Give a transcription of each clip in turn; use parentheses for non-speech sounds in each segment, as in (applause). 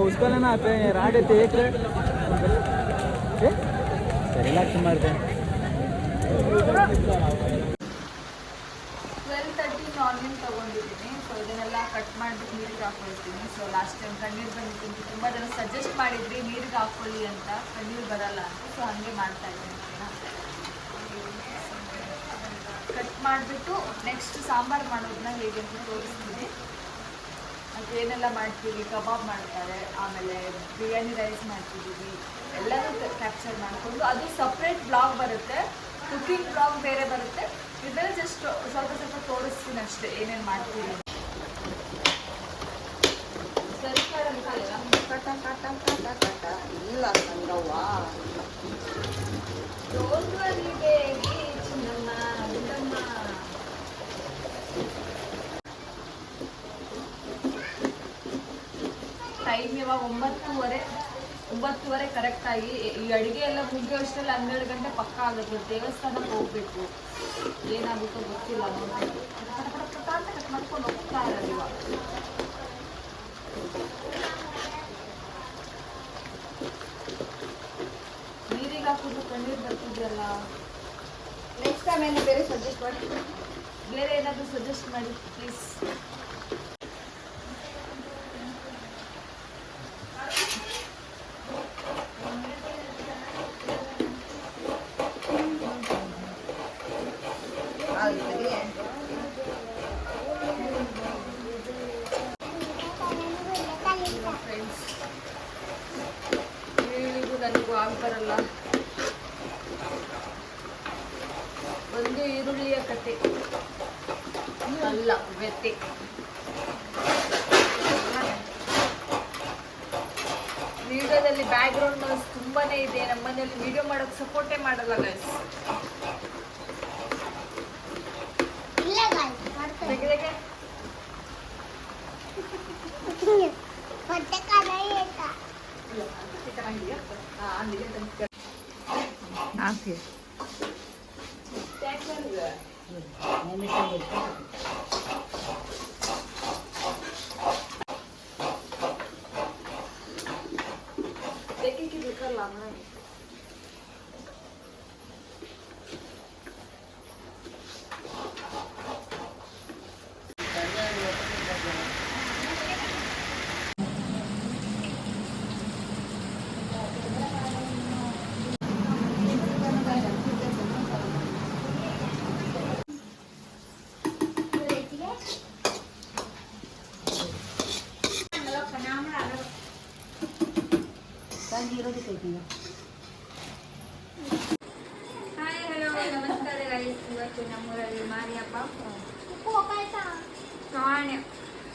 उसको लेना पे राड है एक ಸರಿ ಲಕ್ಷ ಮಾಡಿದೆ ಟ್ವೆಲ್ ತರ್ಟಿ ಆನಿಯನ್ ತೊಗೊಂಡಿದ್ದೀನಿ ಸೊ ಇದನ್ನೆಲ್ಲ ಕಟ್ ಮಾಡಿಬಿಟ್ಟು ನೀರಿಗೆ ಹಾಕೊಳ್ತೀನಿ ಸೊ ಲಾಸ್ಟ್ ಟೈಮ್ ಕಣ್ಣೀರು ಬಂದಿತ್ತು ತುಂಬ ಜನ ಸಜೆಸ್ಟ್ ಮಾಡಿದ್ರಿ ನೀರಿಗೆ ಹಾಕೊಳ್ಳಿ ಅಂತ ಕಣ್ಣೀರು ಬರಲ್ಲ ಅಂತ ಸೊ ಹಾಗೆ ಮಾಡ್ತಾ ಇದ್ದೀನಿ ಕಟ್ ಮಾಡಿಬಿಟ್ಟು ನೆಕ್ಸ್ಟ್ ಸಾಂಬಾರು ಮಾಡೋದನ್ನ ಹೇಗೆ ಅಂತ ತೋರಿಸ್ತೀನಿ. ಅದು ಏನೆಲ್ಲ ಮಾಡ್ತೀವಿ? ಕಬಾಬ್ ಮಾಡ್ತಾರೆ, ಆಮೇಲೆ ಬಿರಿಯಾನಿ ರೈಸ್ ಮಾಡ್ತಿದ್ದೀವಿ ಎಲ್ಲನೂ ಕ್ಯಾಪ್ಚರ್ ಮಾಡಿಕೊಂಡು ಅದು ಸಪ್ರೇಟ್ ಬ್ಲಾಗ್ ಬರುತ್ತೆ. ಕುಕಿಂಗ್ ಬ್ಲಾಗ್ ಬೇರೆ ಬರುತ್ತೆ. ಇದರಲ್ಲಿ ಜಸ್ಟ್ ಸ್ವಲ್ಪ ಸ್ವಲ್ಪ ತೋರಿಸ್ತೀನಿ ಅಷ್ಟೇ ಏನೇನು ಮಾಡ್ತೀವಿ ಅಂತ. ಸರಿ ಮೇಡಮ್ ಕಟ ಕಟ ಕಟ ಕಟ ಇಲ್ಲ ಸಂಗವ್ವ Don't worry, baby, ಚಿನ್ನಮ್ಮ, ಗುಂಡಮ್ಮ. ಇವಾಗ ಒಂಬತ್ತುವರೆ ಒಂಬತ್ತುವರೆ ಕರೆಕ್ಟಾಗಿ ಈ ಅಡುಗೆ ಎಲ್ಲ ಮುಗಿಯೋಷ್ಟರಲ್ಲಿ ಹನ್ನೆರಡು ಗಂಟೆ ಪಕ್ಕ ಆಗುತ್ತೆ. ದೇವಸ್ಥಾನಕ್ಕೆ ಹೋಗ್ಬೇಕು. ಏನಾಗುತ್ತೋ ಗೊತ್ತಿಲ್ಲ ಅಂತ ಕಟ್ ಮಾಡ್ಕೊಂಡು ಹೋಗ್ತಾ ಇರೋದು ಇವಾಗ ನೀರಿಗೆ ಹಾಕಿದ್ರು ಕಣ್ಣೀರು ಬರ್ತಿದ್ಯಲ್ಲ? ನೆಕ್ಸ್ಟ್ ಟೈಮ್ ಏನು ಬೇರೆ ಸಜೆಸ್ಟ್ ಮಾಡಿ. ಬೇರೆ ಏನಾದರೂ ಸಜೆಸ್ಟ್ ಮಾಡಿ ಪ್ಲೀಸ್ ಆಗ್ತದೆ ಫ್ರೆಂಡ್ಸ್ ಹೇಳಿಗೂ ನನಗೂ ಆಗ ಬರಲ್ಲ ಈರುಳ್ಳಿಯ ಕತೆ. ಅಲ್ಲ ವ್ಯತೆ ವಿಡಿಯೋದಲ್ಲಿ ಬ್ಯಾಕ್ ಗ್ರೌಂಡ್ ನಾಯ್ಸ್ ತುಂಬಾನೇ ಇದೆ. ನಮ್ಮ ಮನೇಲಿ ವಿಡಿಯೋ ಮಾಡೋಕೆ ಸಪೋರ್ಟೇ ಮಾಡಲ್ಲ ಗೈಸ್ ಇಲ್ಲ 我没看到。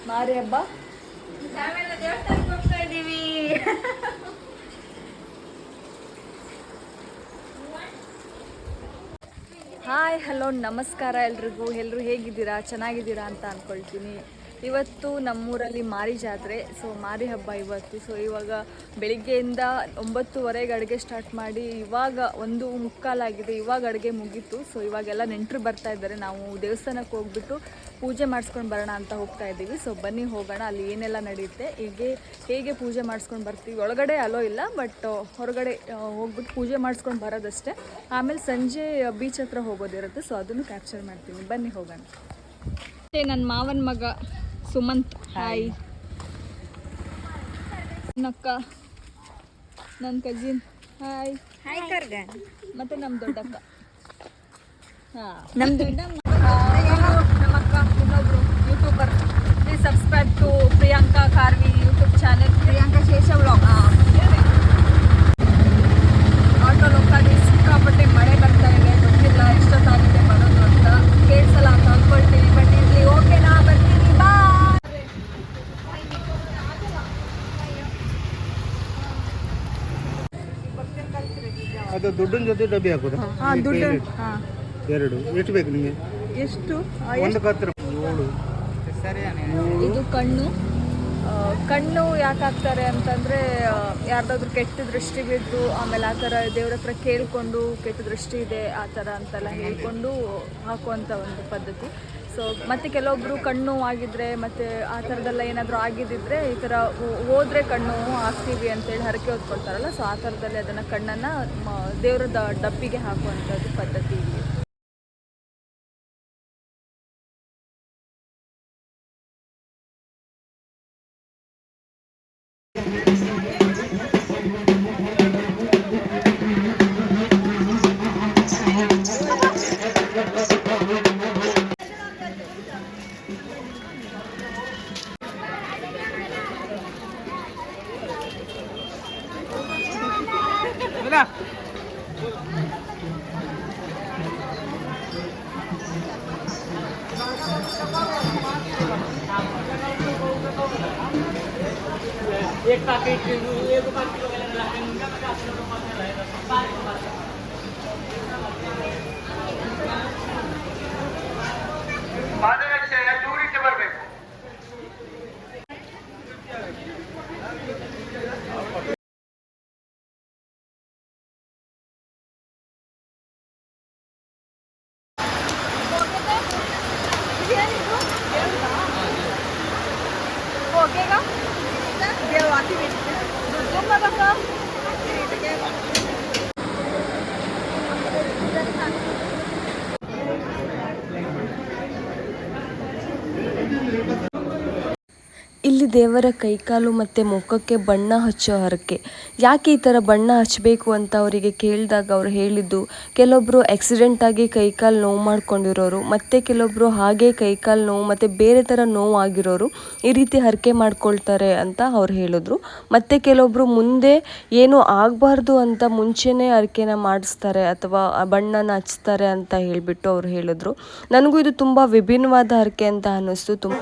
ಮಾರಿ ಹಬ್ಬ? ಹೋಗ್ತಾ ಇದ್ದೀವಿ. ಹಾಯ್ ಹಲೋ ನಮಸ್ಕಾರ ಎಲ್ರಿಗೂ. ಎಲ್ಲರೂ ಹೇಗಿದ್ದೀರಾ? ಚೆನ್ನಾಗಿದ್ದೀರಾ ಅಂತ ಅಂದ್ಕೊಳ್ತೀನಿ ಇವತ್ತು ನಮ್ಮೂರಲ್ಲಿ ಮಾರಿ ಜಾತ್ರೆ ಸೊ ಮಾರಿ ಹಬ್ಬ ಇವತ್ತು. ಸೊ ಇವಾಗ ಬೆಳಿಗ್ಗೆಯಿಂದ ಒಂಬತ್ತುವರೆಗೆ ಅಡುಗೆ ಸ್ಟಾರ್ಟ್ ಮಾಡಿ ಇವಾಗ ಒಂದು ಮುಕ್ಕಾಲಾಗಿದೆ ಇವಾಗ ಅಡುಗೆ ಮುಗೀತು. ಸೊ ಇವಾಗೆಲ್ಲ ನೆಂಟರು ಬರ್ತಾ ಇದ್ದಾರೆ, ನಾವು ದೇವಸ್ಥಾನಕ್ಕೆ ಹೋಗ್ಬಿಟ್ಟು ಪೂಜೆ ಮಾಡಿಸ್ಕೊಂಡು ಬರೋಣ ಅಂತ ಹೋಗ್ತಾ ಇದ್ದೀವಿ. ಸೊ ಬನ್ನಿ ಹೋಗೋಣ, ಅಲ್ಲಿ ಏನೆಲ್ಲ ನಡೆಯುತ್ತೆ, ಹೀಗೆ, ಹೇಗೆ ಪೂಜೆ ಮಾಡಿಸ್ಕೊಂಡು ಬರ್ತೀವಿ. ಒಳಗಡೆ ಅಲೋ ಇಲ್ಲ ಬಟ್ ಹೊರಗಡೆ ಹೋಗ್ಬಿಟ್ಟು ಪೂಜೆ ಮಾಡಿಸ್ಕೊಂಡು ಬರೋದಷ್ಟೇ. ಆಮೇಲೆ ಸಂಜೆ ಬೀಚ್ ಹತ್ರ ಹೋಗೋದಿರುತ್ತೆ ಸೊ ಅದನ್ನು ಕ್ಯಾಪ್ಚರ್ ಮಾಡ್ತೀನಿ. ಬನ್ನಿ ಹೋಗೋಣ. ನನ್ನ ಮಾವನ ಮಗ. ಸುಮಂತ್. ಹಾಯ್ ನಕ್ಕ. ನನ್ನ ಕಜಿನ್ ಹಾಯ್ ಹಾಯ್ ಕರ್ಗ ಮತ್ತೆ ನಮ್ಮ ದೊಡ್ಡಕ್ಕ. ಹಾಂ. ನಮ್ಮ ಅಕ್ಕ ಇನ್ನೊಬ್ರು youtuber please subscribe to Priyanka Karvi YouTube channel Priyanka Shesha vlog auto ಲೋಕಲ್ಲಿ ಸಿಕ್ಕಾಪಟ್ಟೆ ಮಳೆ ಬರ್ತಾ ಇದೆ ಗೊತ್ತಿಲ್ಲ ಎಷ್ಟೊತ್ತಾಗಿದೆ ಬರೋದು ಅಂತ ಕೇಳಿಸಲ್ಲ ಅಂತ ಅಂದ್ಕೊಳ್ತೀವಿ ಬಟ್ ಇಲ್ಲಿ ಓಕೆನಾ ಬರ್ತೀನಿ ಬಾ ಅದು ದುಡ್ಡಿನ ಜೊತೆ ಡಬ್ಬಿ ಹಾಕೋದು. ಹಾಂ ದುಡ್ಡು ಹಾಂ. ಎರಡು. ಎಷ್ಟು ಬೇಕು ನಿಮಗೆ? ಎಷ್ಟು? ಒಂದು ಕತ್ರ. ಏಳು. ಇದು ಕಣ್ಣು. ಕಣ್ಣು ಯಾಕೆ ಹಾಕ್ತಾರೆ ಅಂತಂದರೆ ಯಾರ್ದಾದ್ರೂ ಕೆಟ್ಟ ದೃಷ್ಟಿ ಬಿದ್ದು ಆಮೇಲೆ ಆ ಥರ ದೇವ್ರ ಹತ್ರ ಕೇಳಿಕೊಂಡು ಕೆಟ್ಟ ದೃಷ್ಟಿ ಇದೆ, ಆ ಥರ ಅಂತೆಲ್ಲ ಹೇಳಿಕೊಂಡು ಹಾಕುವಂಥ ಒಂದು ಪದ್ಧತಿ. ಸೊ ಮತ್ತು ಕೆಲವೊಬ್ಬರು ಕಣ್ಣು ಆಗಿದ್ರೆ, ಮತ್ತು ಆ ಥರದ್ದೆಲ್ಲ ಏನಾದರೂ ಆಗಿದ್ದಿದ್ರೆ, ಈ ಥರ ಹೋದರೆ ಕಣ್ಣು ಹಾಕ್ತೀವಿ ಅಂತೇಳಿ ಹರಕೆ ಹೊತ್ಕೊಳ್ತಾರಲ್ಲ ಸೊ ಆ ಥರದಲ್ಲಿ ಅದನ್ನು ಕಣ್ಣನ್ನು ದೇವ್ರದ ಡಬ್ಬಿಗೆ ಹಾಕುವಂಥದ್ದು ಪದ್ಧತಿ ಇಲ್ಲಿ. बाकी 好吧 ಇಲ್ಲಿ ದೇವರ ಕೈಕಾಲು ಮತ್ತು ಮುಖಕ್ಕೆ ಬಣ್ಣ ಹಚ್ಚೋ ಹರಕೆ. ಯಾಕೆ ಈ ಥರ ಬಣ್ಣ ಹಚ್ಚಬೇಕು ಅಂತ ಅವರಿಗೆ ಕೇಳಿದಾಗ ಅವರು ಹೇಳಿದ್ದು ಕೆಲವೊಬ್ಬರು ಆಕ್ಸಿಡೆಂಟಾಗಿ ಕೈಕಾಲು ನೋವು ಮಾಡ್ಕೊಂಡಿರೋರು, ಮತ್ತು ಕೆಲವೊಬ್ಬರು ಹಾಗೆ ಕೈಕಾಲು ನೋವು ಮತ್ತು ಬೇರೆ ಥರ ನೋವು ಆಗಿರೋರು ಈ ರೀತಿ ಹರಕೆ ಮಾಡ್ಕೊಳ್ತಾರೆ ಅಂತ ಅವ್ರು ಹೇಳಿದ್ರು. ಮತ್ತು ಕೆಲವೊಬ್ಬರು ಮುಂದೆ ಏನೂ ಆಗಬಾರ್ದು ಅಂತ ಮುಂಚೆನೇ ಹರಕೆನ ಮಾಡಿಸ್ತಾರೆ ಅಥವಾ ಬಣ್ಣನ ಹಚ್ತಾರೆ ಅಂತ ಹೇಳಿಬಿಟ್ಟು ಅವ್ರು ಹೇಳಿದ್ರು. ನನಗೂ ಇದು ತುಂಬ ವಿಭಿನ್ನವಾದ ಹರಕೆ ಅಂತ ಅನ್ನಿಸ್ತು. ತುಂಬ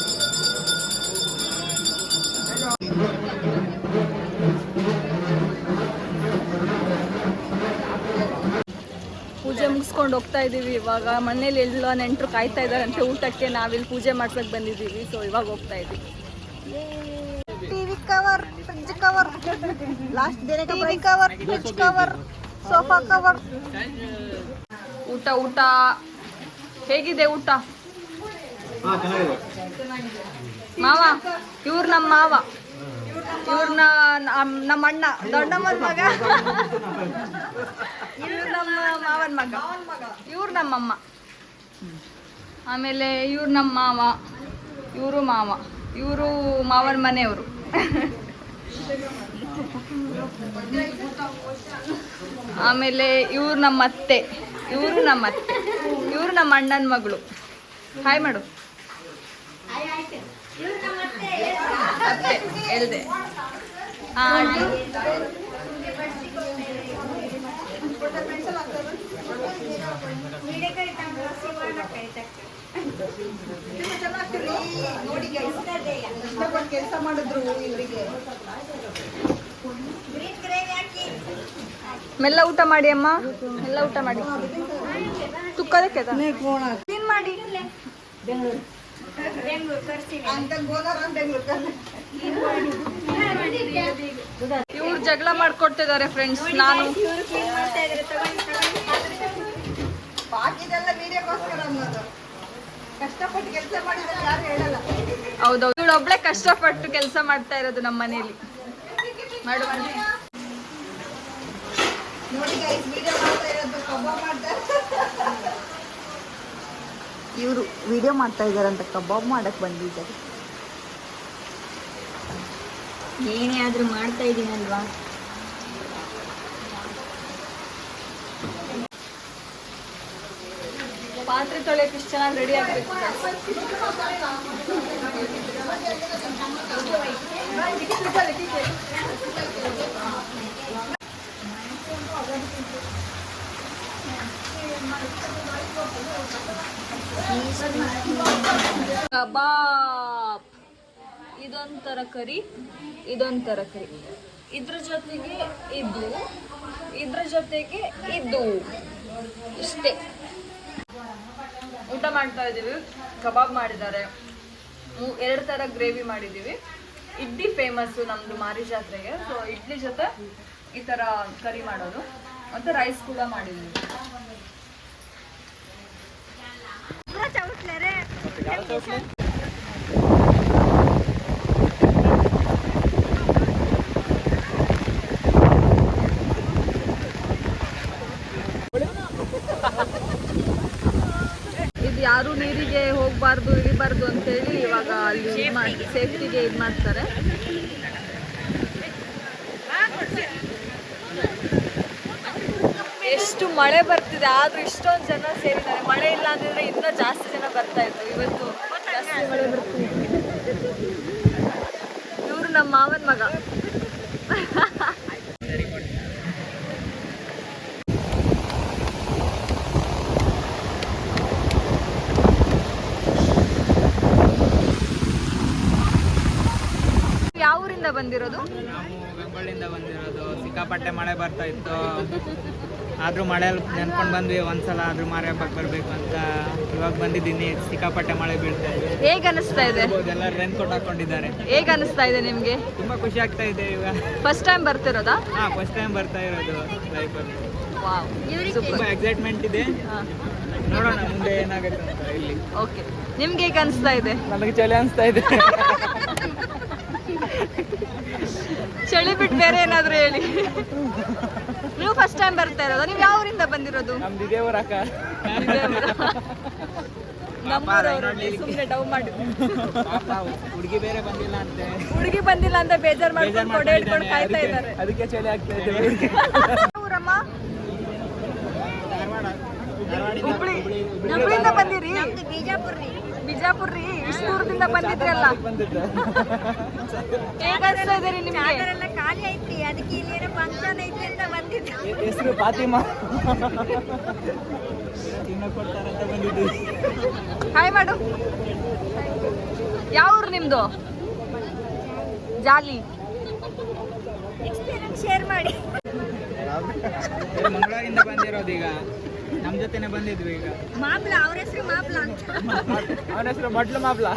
ಮುಗಿಸ್ಕೊಂಡು ಹೋಗ್ತಾ ಇದ್ದೀವಿ. ಇವಾಗ ಮನೇಲಿ ಎಲ್ಲ ನೆಂಟರು ಕಾಯ್ತಾ ಇದ್ದಾರಂತೆ ಊಟಕ್ಕೆ ನಾವಿಲ್ಲಿ ಪೂಜೆ ಮಾಡ್ಸಕ್ಕೆ ಬಂದಿದ್ದೀವಿ. ಸೊ ಇವಾಗ ಹೋಗ್ತಾ ಇದ್ದೀವಿ. TV cover fridge cover. Last TV cover fridge cover sofa cover ಊಟ ಊಟ. ಹೇಗಿದೆ ಊಟ? ಮಾವ ಇವ್ರು ನಮ್ಮ ಮಾವ. ಇವ್ರನ್ನ ನಮ್ಮ ಅಣ್ಣ, ದೊಡ್ಡಮ್ಮನ ಮಗ. ಇವ್ರು ನಮ್ಮ ಮಾವನ ಮಗ. ಇವ್ರು ನಮ್ಮಮ್ಮ. ಆಮೇಲೆ ಇವ್ರು ನಮ್ಮ ಮಾವ. ಇವರು ಮಾವ. ಇವರು ಮಾವನ ಮನೆಯವರು. ಆಮೇಲೆ ಇವ್ರು ನಮ್ಮ ಅತ್ತೆ. ಇವರು ನಮ್ಮ ಅತ್ತೆ. ಇವರು ನಮ್ಮ ಅಣ್ಣನ ಮಗಳು. ಹಾಯ್ ಮಾಡು ಅತ್ತೆ ಹೇಳ್ದೆ. ಕೆಲಸ ಮಾಡಿದ್ರು ಇವರಿಗೆ ಮೆಲ್ಲ ಊಟ ಮಾಡಿ ಅಮ್ಮ. ಮೆಲ್ಲ ಊಟ ಮಾಡಿ. ತುಕ್ಕದಕ್ಕೆ ಕ್ಲೀನ್ ಮಾಡಿ. ಅಂತ ಬೆಂಗಳೂರು ಇವ್ರು ಜಗಳ ಮಾಡ್ಕೊಡ್ತಿದ್ದಾರೆ ಫ್ರೆಂಡ್ಸ್ ನಾನು. ಬಾಕಿದೆಲ್ಲ ವೀಡಿಯೋಗೋಸ್ಕರ ಅನ್ನೋದು. ಕಷ್ಟಪಟ್ಟು ಕೆಲಸ ಮಾಡಿದ್ರೆ ಯಾರು ಹೇಳಲ್ಲ. ಹೌದೌದು ಇವಳು ಒಬ್ಳೆ ಕಷ್ಟಪಟ್ಟು ಕೆಲಸ ಮಾಡ್ತಾ ಇರೋದು ನಮ್ಮ ಮಾಡು ಮಾಡು. ನೋಡಿ ಗೈಸ್ ವಿಡಿಯೋ ಮಾಡ್ತಾ ಇರೋದು ಕಬ್ಬ ಮಾಡ್ತಾರೆ ಇವರು ವಿಡಿಯೋ ಮಾಡ್ತಾ ಇದಾರಂತ ಕಬಾಬ್ ಮಾಡಕ್ ಬಂದಿದ್ದಾರೆ. ಏನೇ ಆದ್ರೂ ಮಾಡ್ತಾ ಇದೀನಲ್ವಾ? ಪಾತ್ರೆ ತೊಳೆಯಕ್ಕೆ ಇಷ್ಟು ಚೆನ್ನಾಗಿ ರೆಡಿ ಆಗಬೇಕು. ಕಬಾಬ್. ಇದೊಂದ್ ಕರಿ ಇದೊಂದ್ ಕರಿ. ಇದ್ರ ಜೊತೆಗೆ ಇದು, ಇದ್ರ ಜೊತೆಗೆ ಇದು. ಇಷ್ಟೇ. ಊಟ ಮಾಡ್ತಾ ಇದ್ದೀವಿ. ಕಬಾಬ್ ಮಾಡಿದ್ದಾರೆ. ಎರಡು ಥರ ಗ್ರೇವಿ ಮಾಡಿದ್ದೀವಿ. ಇಡ್ಲಿ ಫೇಮಸ್ಸು ನಮ್ಮದು ಮಾರಿ ಜಾತ್ರೆಗೆ. ಸೊ ಇಡ್ಲಿ ಜೊತೆ ಈ ಥರ ಕರಿ ಮಾಡೋದು. ಮತ್ತು ರೈಸ್ ಕೂಡ ಮಾಡಿದ್ದೀವಿ. ಇದು ಯಾರು ನೀರಿಗೆ ಹೋಗಬಾರ್ದು ಇಳಿಬಾರ್ದು ಅಂತೇಳಿ ಇವಾಗ ಅಲ್ಲಿ ಸೇಫ್ಟಿಗೆ ಇದು ಮಾಡ್ತಾರೆ ಎಷ್ಟು ಮಳೆ ಬರ್ತಿದೆ, ಆದ್ರೂ ಇಷ್ಟೊಂದು ಜನ ಸೇರಿದ್ದಾರೆ. ಮಳೆ ಇಲ್ಲ ಅಂದಿದ್ರೆ ಇನ್ನೂ ಜಾಸ್ತಿ ಜನ ಬರ್ತಾ ಇದ್ರು. ಇವತ್ತು ಜಾಸ್ತಿ ಮಳೆ ಬರ್ತಿದೆ. ಇವರು ನಮ್ಮ ಮಾವನ ಮಗ. ಯಾವ ಊರಿಂದ ಬಂದಿರೋದು? ಬಂದಿರೋದು. ಸಿಕ್ಕಾಪಟ್ಟೆ ಮಳೆ ಬರ್ತಾ ಇತ್ತು. ಆದ್ರೂ ಮಳೆಯಲ್ಲಿ ನೆನ್ಕೊಂಡು ಬಂದ್ವಿ ಒಂದ್ಸಲ ಆದ್ರೂ ಮಾರಿ ಹಬ್ಬಕ್ಕೆ ಬರ್ಬೇಕು ಅಂತ. ಇವಾಗ ಬಂದಿದ್ದೀನಿ ಸಿಕ್ಕಾಪಟ್ಟೆ ಮಳೆ ಬೀಳ್ತಾ ಇದೆ. ಹೇಗೆ ಅನಿಸ್ತಾ ಇದೆ? ಎಲ್ಲ ರೆನ್ ಕೋಟ್ ಹಾಕೊಂಡಿದ್ದಾರೆ ಹೇಗೆ ಅನಿಸ್ತಾ ಇದೆ ನಿಮಗೆ? ತುಂಬಾ ಖುಷಿ ಆಗ್ತಾ ಇದೆ ಇವಾಗ. ಫಸ್ಟ್ ಟೈಮ್ ಬರ್ತಿರೋದಾ? ಹಾ ಫಸ್ಟ್ ಟೈಮ್ ಬರ್ತಾ ಇರೋದು ಲೈಫಲ್ಲಿ ತುಂಬಾ ಎಕ್ಸೈಟ್ಮೆಂಟ್ ಇದೆ. ನೋಡೋಣ ಮುಂದೆ ಏನಾಗುತ್ತೆ ಅಂತ ಇಲ್ಲಿ. ಓಕೆ ನಿಮ್ಗೆ ಹೇಗೆ ಅನಿಸ್ತಾ ಇದೆ? ನನಗೆ ಚಳಿ ಅನಿಸ್ತಾ ಇದೆ. (laughs) ಚಳಿ ಬಿಟ್ಟು ಬೇರೆ ಏನಾದ್ರು ಹೇಳಿ. ನೀವು ಫಸ್ಟ್ ಟೈಮ್ ಬರ್ತಾ ಇರೋದು ನೀವು ಯಾವ ಊರಿಂದ ಬಂದಿರೋದು? ನಮ್ದು ಇದೇ ಊರ ಅಕ್ಕ ನಮ್ಮೂರವ್ರು ಸುಮ್ಮನೆ ಡವ್ ಮಾಡಿದ್ರು ಪಾಪ ಹುಡುಗಿ ಬೇರೆ ಬಂದಿಲ್ಲ ಅಂತೆ. ಹುಡುಗಿ ಬಂದಿಲ್ಲ ಅಂತ ಬೇಜಾರ್ ಮಾಡ್ಕೊಂಡು ಕೊಡೆ ಹಿಡ್ಕೊಂಡು ಕಾಯ್ತಾ ಇದ್ದಾರೆ. ಅದಕ್ಕೆ ಚಳಿ ಆಗ್ತಾ ಇದೆ. ಊರಮ್ಮ? ಹುಬ್ಳಿ. ಹುಬ್ಳಿಯಿಂದ ಬಂದಿರಿ? ಬಿಜಾಪುರ ಬಿಜಾಪುರ ರೀ ಇಷ್ಟು ದೂರದಿಂದ ಬಂದಿದ್ರಲ್ಲ ಬಂದಿದ್ದೆ ಹೇಗ ಅನಿಸ್ತಾ ಇದೆ ರೀ ನಿಮ್ಗೆ? ಖಾಲಿ ಐತ್ರಿ ಅದಕ್ಕೆ ಇಲ್ಲಿ ಏನೋ ಫಂಕ್ಷನ್ ಐತಿ ಅಂತ ಬಂದಿದ್ದೆ. ಹೆಸರು ಫಾತಿಮಾ. ತಿನ್ನ ಕೊಡ್ತಾರಂತ ಬಂದಿದ್ದೀವಿ ಹಾಯ್ ಮಾಡು ಯಾವ ಊರು ನಿಮ್ದು? ಜಾಲಿ. ಎಕ್ಸ್ಪೀರಿಯನ್ಸ್ ಶೇರ್ ಮಾಡಿ. ಮಂಗಳೂರಿಂದ ಬಂದಿರೋದು ಈಗ. ನಮ್ಮ ಜೊತೆನೆ ಬಂದಿದ್ವಿ ಈಗ. ಮಾಪ್ಲ ಅವ್ರ ಹೆಸರು ಮಾಪ್ಲ ಅಂತ. ಅವನ ಹೆಸರು ಮೊಟ್ಲು ಮಾಪ್ಲ.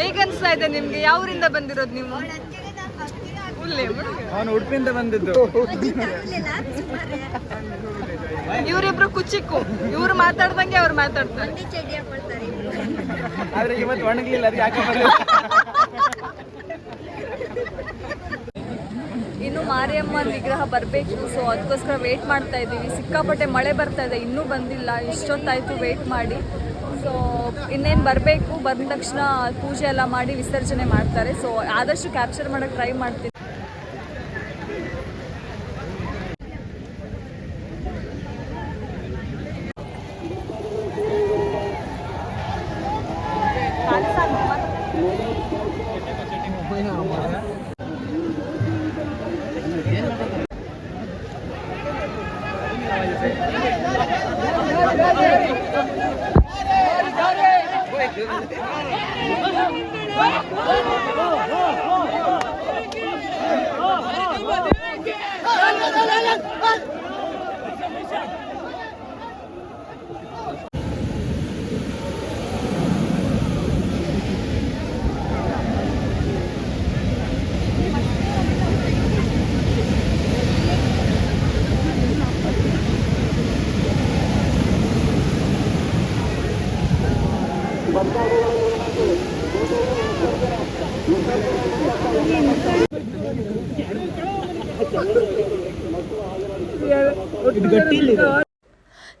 ಹೇಗೆ ಅನಿಸ್ತಾ ಇದೆ ನಿಮ್ಗೆ? ಯಾವ್ರಿಂದ ಬಂದಿರೋದು ನೀವು? ಉಲ್ಲೆ ಅವನು ಉಡುಪಿಯಿಂದ ಬಂದಿದ್ದು. ಇವರಿಬ್ರು ಕುಚಿಕ್ಕು. ಇವ್ರು ಮಾತಾಡ್ದಂಗೆ ಅವ್ರು ಮಾತಾಡ್ತಾರೆ. ಆದ್ರೆ ಇವತ್ತು ಒಣಗ್ಲಿಲ್ಲ ಅದಕ್ಕೆ ಯಾಕೆ ಇನ್ನು ಮಾರಿಯಮ್ಮನ ವಿಗ್ರಹ ಬರಬೇಕು. ಸೊ ಅದಕ್ಕೋಸ್ಕರ ವೇಟ್ ಮಾಡ್ತಾ ಇದ್ದೀವಿ. ಸಿಕ್ಕಾಪಟ್ಟೆ ಮಳೆ ಬರ್ತಾ ಇದೆ. ಇನ್ನೂ ಬಂದಿಲ್ಲ. ಇಷ್ಟೊತ್ತಾಯಿತು ವೇಟ್ ಮಾಡಿ. ಸೊ ಇನ್ನೇನು ಬರಬೇಕು? ಬಂದ ತಕ್ಷಣ ಪೂಜೆ ಎಲ್ಲ ಮಾಡಿ ವಿಸರ್ಜನೆ ಮಾಡ್ತಾರೆ. ಸೊ ಆದಷ್ಟು ಕ್ಯಾಪ್ಚರ್ ಮಾಡೋಕ್ಕೆ ಟ್ರೈ ಮಾಡ್ತೀನಿ. Good. ಹೇಳಿದ್ದಾರೆ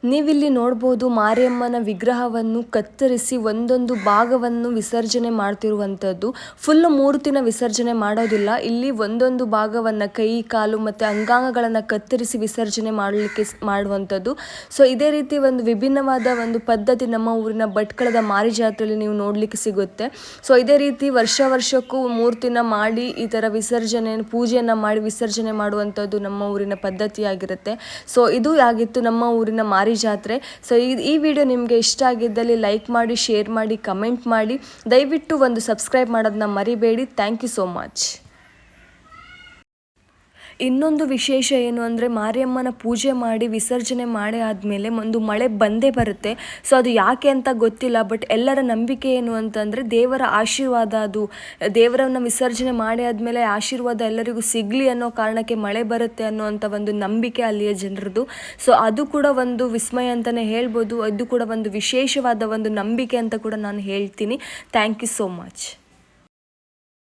ನೀವಿಲ್ಲಿ ನೋಡ್ಬೋದು ಮಾರಿಯಮ್ಮನ ವಿಗ್ರಹವನ್ನು ಕತ್ತರಿಸಿ ಒಂದೊಂದು ಭಾಗವನ್ನು ವಿಸರ್ಜನೆ ಮಾಡ್ತಿರುವಂಥದ್ದು. ಫುಲ್ ಮೂರ್ತಿನ ವಿಸರ್ಜನೆ ಮಾಡೋದಿಲ್ಲ. ಇಲ್ಲಿ ಒಂದೊಂದು ಭಾಗವನ್ನು ಕೈ, ಕಾಲು ಮತ್ತು ಅಂಗಾಂಗಗಳನ್ನು ಕತ್ತರಿಸಿ ವಿಸರ್ಜನೆ ಮಾಡಲಿಕ್ಕೆ ಮಾಡುವಂಥದ್ದು. ಸೊ ಇದೇ ರೀತಿ ಒಂದು ವಿಭಿನ್ನವಾದ ಒಂದು ಪದ್ಧತಿ ನಮ್ಮ ಊರಿನ ಭಟ್ಕಳದ ಮಾರಿ ಜಾತ್ರೆಯಲ್ಲಿ ನೀವು ನೋಡಲಿಕ್ಕೆ ಸಿಗುತ್ತೆ. ಸೊ ಇದೇ ರೀತಿ ವರ್ಷ ವರ್ಷಕ್ಕೂ ಮೂರ್ತಿನ ಮಾಡಿ ಈ ಥರ ವಿಸರ್ಜನೆ, ಪೂಜೆಯನ್ನು ಮಾಡಿ ವಿಸರ್ಜನೆ ಮಾಡುವಂಥದ್ದು ನಮ್ಮ ಊರಿನ ಪದ್ಧತಿಯಾಗಿರುತ್ತೆ. ಸೊ ಇದು ಆಗಿತ್ತು ನಮ್ಮ ಊರಿನ ಮಾರಿ ಮಾರಿ ಜಾತ್ರೆ ಸೊ ಈ ಈ ವಿಡಿಯೋ ನಿಮಗೆ ಇಷ್ಟ ಆಗಿದ್ದಲ್ಲಿ ಲೈಕ್ ಮಾಡಿ ಶೇರ್ ಮಾಡಿ ಕಮೆಂಟ್ ಮಾಡಿ. ದಯವಿಟ್ಟು ಒಂದು ಸಬ್ಸ್ಕ್ರೈಬ್ ಮಾಡೋದನ್ನ ಮರಿಬೇಡಿ. ಥ್ಯಾಂಕ್ ಯು ಸೋ ಮಚ್ ಇನ್ನೊಂದು ವಿಶೇಷ ಏನು ಅಂದರೆ ಮಾರಿಯಮ್ಮನ ಪೂಜೆ ಮಾಡಿ ವಿಸರ್ಜನೆ ಮಾಡಿ ಆದಮೇಲೆ ಒಂದು ಮಳೆ ಬಂದೇ ಬರುತ್ತೆ. ಸೊ ಅದು ಯಾಕೆ ಅಂತ ಗೊತ್ತಿಲ್ಲ ಬಟ್ ಎಲ್ಲರ ನಂಬಿಕೆ ಏನು ಅಂತಂದರೆ ದೇವರ ಆಶೀರ್ವಾದ ಅದು. ದೇವರನ್ನು ವಿಸರ್ಜನೆ ಮಾಡಿ ಆದಮೇಲೆ ಆಶೀರ್ವಾದ ಎಲ್ಲರಿಗೂ ಸಿಗಲಿ ಅನ್ನೋ ಕಾರಣಕ್ಕೆ ಮಳೆ ಬರುತ್ತೆ ಅನ್ನೋವಂಥ ಒಂದು ನಂಬಿಕೆ ಅಲ್ಲಿಯ ಜನರದು. ಸೊ ಅದು ಕೂಡ ಒಂದು ವಿಸ್ಮಯ ಅಂತಲೇ ಹೇಳ್ಬೋದು. ಅದು ಕೂಡ ಒಂದು ವಿಶೇಷವಾದ ಒಂದು ನಂಬಿಕೆ ಅಂತ ಕೂಡ ನಾನು ಹೇಳ್ತೀನಿ. Thank you so much